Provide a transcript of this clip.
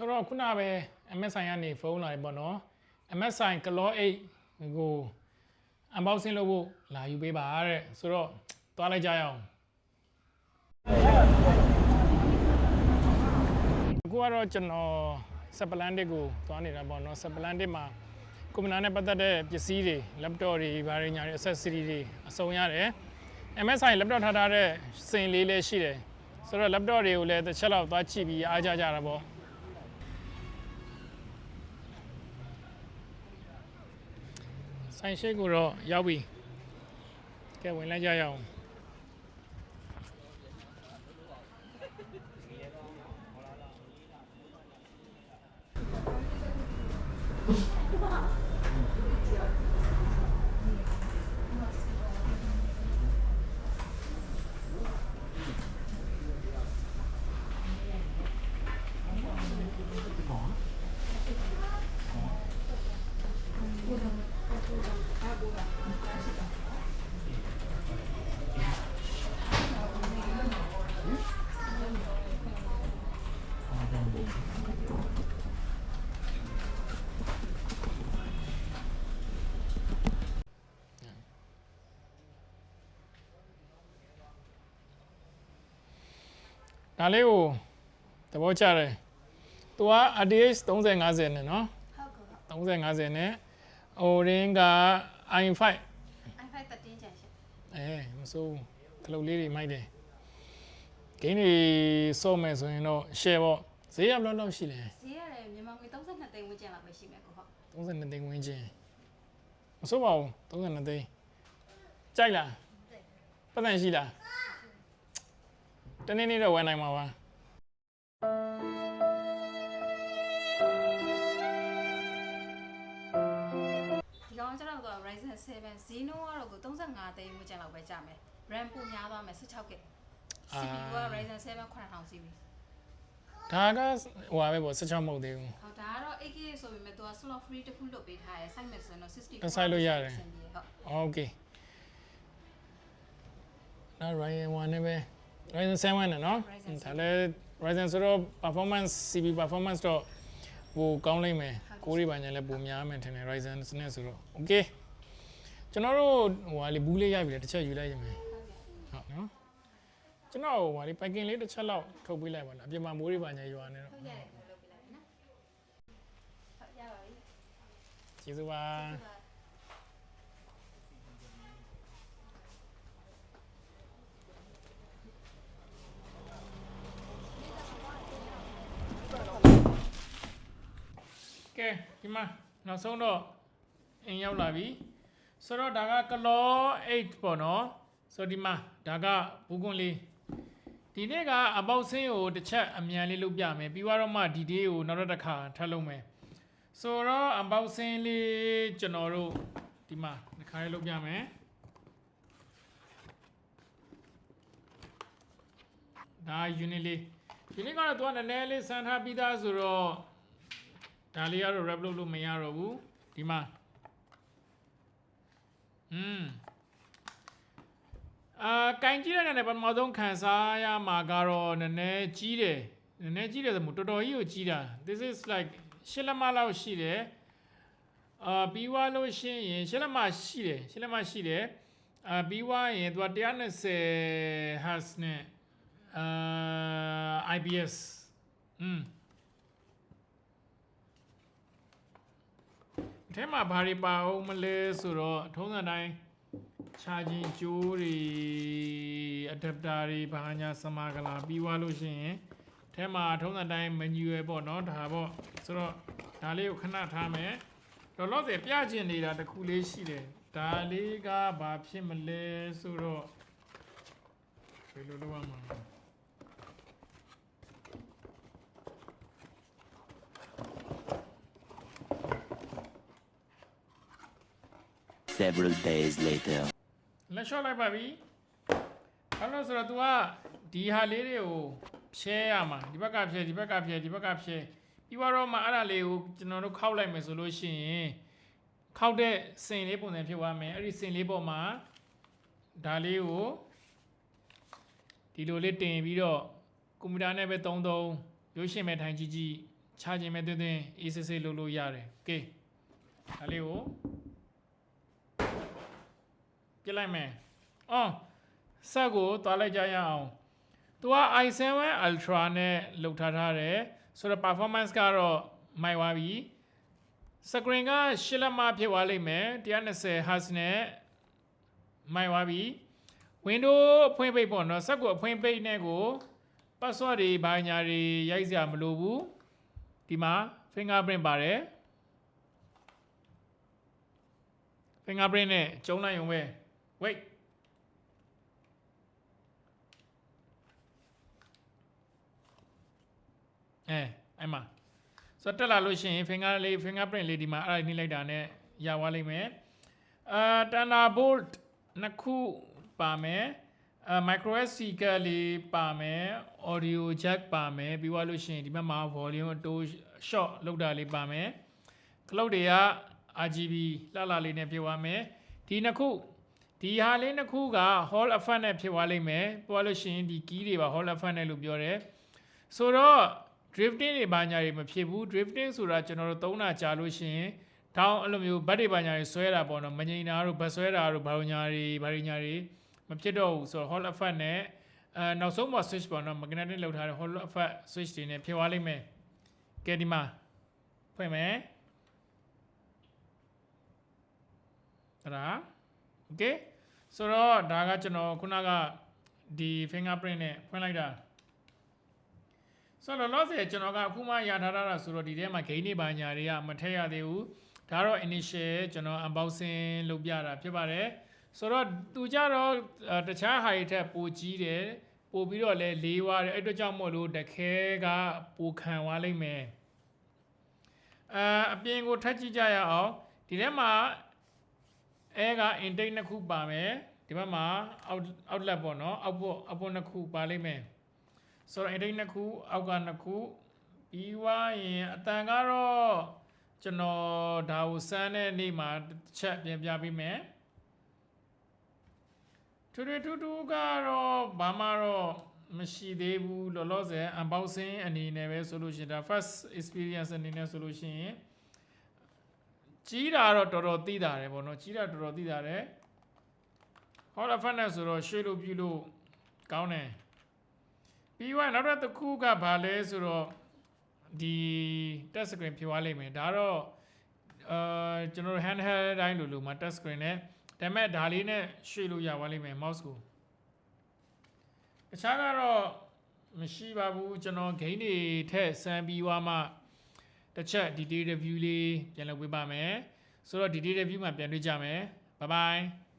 ဆိုတော့ခုနပဲ MSI ကနေဖုန်းလာတယ်ပေါ့နော် MSI Claw 8ကို unboxing လုပ်ဖို့လာယူပေးပါတဲ့ဆိုတော့သွားလိုက်ကြရအောင်အခုကတော့ကျွန်တော်စပလန်တစ်ကိုသွားနေတာပေါ့နော်စပလန်တစ်မှာကွန်ပျူတာနဲ့ပတ်သက်တဲ့ပစ္စည်းတွေ laptop တွေဘာတွေညာတွေ accessory တွေအစုံရတယ် MSI laptop ထားထားတဲ့စင်လေးလည်းရှိတယ်ဆိုတော့ laptop တွေကိုလည်းတစ်ချက်လောက်သွားကြည့်ပြီးအားကြကြတာပေါ့ ဆိုင်ရှိကိုတော့ရောက်ပြီကဲဝင်လိုက်ကြရအောင် ဒါလေးကိုသဘောကျတယ်သူက RTX 3050နဲ့နော်ဟုတ်ကဲ့ဟုတ်3050နဲ့ဟိုရင်းက i5 i5 13ကျန်ရှင့်အဲမစိုးဘူးခလုတ်လေးတွေမိုက်တယ်ဂိမ်းတွေစော့မယ်ဆိုရင်တော့ share ပေါ့ဈေးရဘယ်လောက်လောက်ရှိလဲဈေးရတယ်မြန်မာငွေ32သိန်းဝန်းကျင်လောက်ပဲရှိမယ်ကိုဟုတ်32သိန်းဝန်းကျင်မစိုးပါဘူး32သိန်းကြိုက်လားပတ်သက်ရှိလား တနေ့နေ့တော့ဝယ်နိုင်မှာပါဒီကောင်ကျတော့ Ryzen 7 Zeno ကတော့ကို35သိန်းဝန်းကျင်လောက်ပဲကြမယ် RAM ပိုများသွားမယ် 16GB CPU က Ryzen 7 9000 CB ဒါကဟိုပဲပေါ့16မဟုတ်သေးဘူးဟုတ်ဒါကတော့ 8GB ဆိုပေမဲ့သူက slot free တစ်ခုလွတ်ပေးထားတယ်စိုက်မယ်ဆိုရင်တော့60 GB စိုက်လို့ရတယ်ဟုတ် Okay နောက် Ryzen 1နဲ့ပဲ Ryzen 7နဲ့เนาะ Ryzen ဒါလည်း Ryzen ဆိုတော့ performance CPU performance တော့ဟိုကောင်းလိမ့်မယ်ကိုးရီပါညာလည်းပုံများမယ်ထင်တယ် Ryzen နဲ့ဆိုတော့ okay ကျွန်တော်တို့ဟိုဟာလေးဘူးလေးရိုက်ပြီလေတစ်ချက်ယူလိုက်ရမယ်ဟုတ်နော်ကျွန်တော်ဟိုဟာလေး packing လေးတစ်ချက်လောက်ထုတ်ပေးလိုက်ပါလားအပြင်မှာမိုးရီပါညာရွာနေတော့ ဟုတ်ရတယ်လုပ်ပေးလိုက်နော်ဟုတ်ရပါပြီ ကျေးဇူးပါ ကဲဒီမှာနောက်ဆုံးတော့အင်ရောက်လာပြီဆိုတော့ဒါကကလော8ပေါ့နော်ဆိုတော့ဒီမှာဒါကဘူးကွန်လေးဒီနေ့ကအပေါက်ဆင်းကိုတစ်ချက်အမြန်လေးလုပ်ပြမယ်ပြီးတော့မှဒီဒေးကိုနောက်တစ်ခါထပ်လုပ်မယ်ဆိုတော့အပေါက်ဆင်းလေးကျွန်တော်တို့ဒီမှာတစ်ခါလေးလုပ်ပြမယ်ဒါ unit လေး unit ကတော့သူကနည်းနည်းလေးစမ်းထားပြီးသားဆိုတော့ ဒါလေးကတော့ wrap လုပ်လို့မရတော့ဘူးဒီမှာอืมအာကင်ကြည့်တဲ့နေနဲ့ပထမဆုံးခံစားရမှာကတော့နည်းနည်းကြီးတယ်နည်းနည်းကြီးတယ်ဆိုမှတော်တော်ကြီးကိုကြီးတာ this is like ရှစ်လက်မလောက်ရှိတယ်အာပြီးွားလို့ရှိရင်ရှစ်လက်မရှိတယ်ရှစ်လက်မရှိတယ်အာပြီးွားရင်သူက120 Hz နဲ့အာ IPS อืม အထဲမှာဘာတွေပါအောင်မလဲဆိုတော့ထုံးစံတိုင်း charging ကြိုးတွေ adapter တွေဘာညာစမာကလာပြီးသွားလို့ရှိရင်အထဲမှာထုံးစံတိုင်း manual ပေါ့နော်ဒါပေါ့ဆိုတော့ဒါလေးကိုခဏထားမယ်တော့လောဆယ်ပြကျင်နေတာတစ်ခုလေးရှိတယ်ဒါလေးကဘာဖြစ်မလဲဆိုတော့ဘယ်လိုလုပ်ရမှာလဲ several days later လက်လျှော့လိုက်ပါပြီဘာလို့ဆိုတော့ तू ကဒီဟာလေးတွေကိုဖြဲရမှာဒီဘက်ကဖြဲဒီဘက်ကဖြဲဒီဘက်ကဖြဲပြီးတော့မှအဲ့ဒါလေးကိုကျွန်တော်တို့ခောက်လိုက်မယ်ဆိုလို့ရှိရင်ခောက်တဲ့စင်လေးပုံစံဖြစ်သွားမယ်အဲ့ဒီစင်လေးပေါ်မှာဒါလေးကိုဒီလိုလေးတင်ပြီးတော့ကွန်ပျူတာနဲ့ပဲသုံးသုံးရုပ်ရှင်ပဲထိုင်ကြည့်ကြည့်ချခြင်းပဲတွင်တွင်အေးဆေးဆေးလုပ်လို့ရတယ်။ Okay ဒါလေးကို ပြစ်လိုက်မယ်အော်ဆက်ကိုသွားလိုက်ကြရအောင်သူက i7 Ultra နဲ့လုပ်ထားထားတယ်ဆိုတော့ performance ကတော့မိုက်သွားပြီ screen ကရှစ်လက်မဖြစ်သွားလိမ့်မယ်120 Hz နဲ့မိုက်သွားပြီ window အဖွင့်ပိတ်ပေါ့နော်ဆက်ကိုအဖွင့်ပိတ်နဲ့ကို password တွေဘာညာတွေရိုက်စရာမလိုဘူးဒီမှာ fingerprint ပါတယ် fingerprint နဲ့ကျုံးလိုက်ရုံပဲ wait အဲအဲ့မှာဆိုတော့တက်လာလို့ရှိရင် finger လေး fingerprint လေးဒီမှာအဲ့ဒါနှိမ့်လိုက်တာနဲ့ရသွားလိမ့်မယ်အာ Thunderbolt နှစ်ခုပါမယ်အာ micro SD ကလေးပါမယ် audio jack ပါမယ်ပြီးသွားလို့ရှိရင်ဒီဘက်မှာ volume အတိုး short လောက်တာလေးပါမယ် cloud တွေက RGB လှလှလေးနဲ့ဖြစ်သွားမယ်ဒီနှစ်ခု ဒီဟာလေးတစ်ခုက hall effect နဲ့ဖြစ်သွားလိမ့်မယ်ပြောလို့ရှိရင်ဒီ key တွေပါ hall effect နဲ့လို့ပြောတယ်ဆိုတော့ drifting တွေဘာညာတွေမဖြစ်ဘူး drifting ဆိုတာကျွန်တော်တို့သုံးတာကြာလို့ရှိရင်တောင်းအဲ့လိုမျိုးဘတ်တွေဘာညာတွေဆွဲတာပေါ့နော်မငိမ့်တာတို့ဘတ်ဆွဲတာတို့ဘာညာတွေဘာညာတွေမဖြစ်တော့ဘူးဆိုတော့ hall effect နဲ့အဲနောက်ဆုံးမှာ switch ပေါ့နော် magnetic လောက်ထားတဲ့ hall effect switch တွေနဲ့ဖြစ်သွားလိမ့်မယ်ကဲဒီမှာဖွင့်မယ်အဲ့ဒါ okay ဆိုတော့ဒါကကျွန်တော်ခုနကဒီ fingerprint နဲ့ဖွင့်လိုက်တာဆိုတော့လောဆယ်ကျွန်တော်ကအခုမှရထားတာဆိုတော့ဒီထဲမှာ gain တွေပါညာတွေကမထည့်ရသေးဘူးဒါတော့ initial ကျွန်တော် unboxing လုပ်ပြတာဖြစ်ပါတယ်ဆိုတော့သူကြတော့အဲတခြားဟာတွေထက်ပိုကြီးတယ်ပိုပြီးတော့လဲလေးွားတယ်အဲ့အတွက်ကြောင့်မို့လို့တခဲကပိုခံသွားလိမ့်မယ်အဲအပြင်ကိုထပ်ကြည့်ကြရအောင်ဒီထဲမှာ အဲက intake နှစ်ခုပါမယ်ဒီဘက်မှာ out outlet ပေါ့နော် output output နှစ်ခုပါလိမ့်မယ်ဆိုတော့အဲ့ဒီနှစ်ခုအောက်ကနှစ်ခုပြီးွားရင်အတန်ကတော့ကျွန်တော်ဒါကိုစမ်းတဲ့နေ့မှာတစ်ချက်ပြန်ပြပေးမယ်ထူထူထူထူကတော့ဘာမှတော့မရှိသေးဘူးလောလောဆယ် unboxing အနေနဲ့ပဲဆိုလို့ရှိရင်ဒါ first experience အနေနဲ့ဆိုလို့ရှိရင် ကြီးတာတော့တော်တော်သိတာတယ်ပေါ့နော်ကြီးတာတော်တော်သိတာတယ်ဟောလာဖတ်နေဆိုတော့ရွှေ့လို့ပြုလို့ကောင်းတယ်ပြီးသွားရင်နောက်တစ်ခုကဘာလဲဆိုတော့ဒီ touch screen ဖြစ်သွားလိမ့်မယ်ဒါတော့အာကျွန်တော်တို့ handheld တိုင်းလိုလိုမှာ touch screen နဲ့ဒါပေမဲ့ဒါလေးနဲ့ရွှေ့လို့ရသွားလိမ့်မယ် mouse ကိုတခြားကတော့မရှိပါဘူးကျွန်တော် gain တွေထက်စမ်းပြီးသွားမှ တစ်ချက် detail review လေးပြန်လုပ်ပေးပါမယ်ဆိုတော့ detail review မှာပြန်တွေ့ကြမယ် bye bye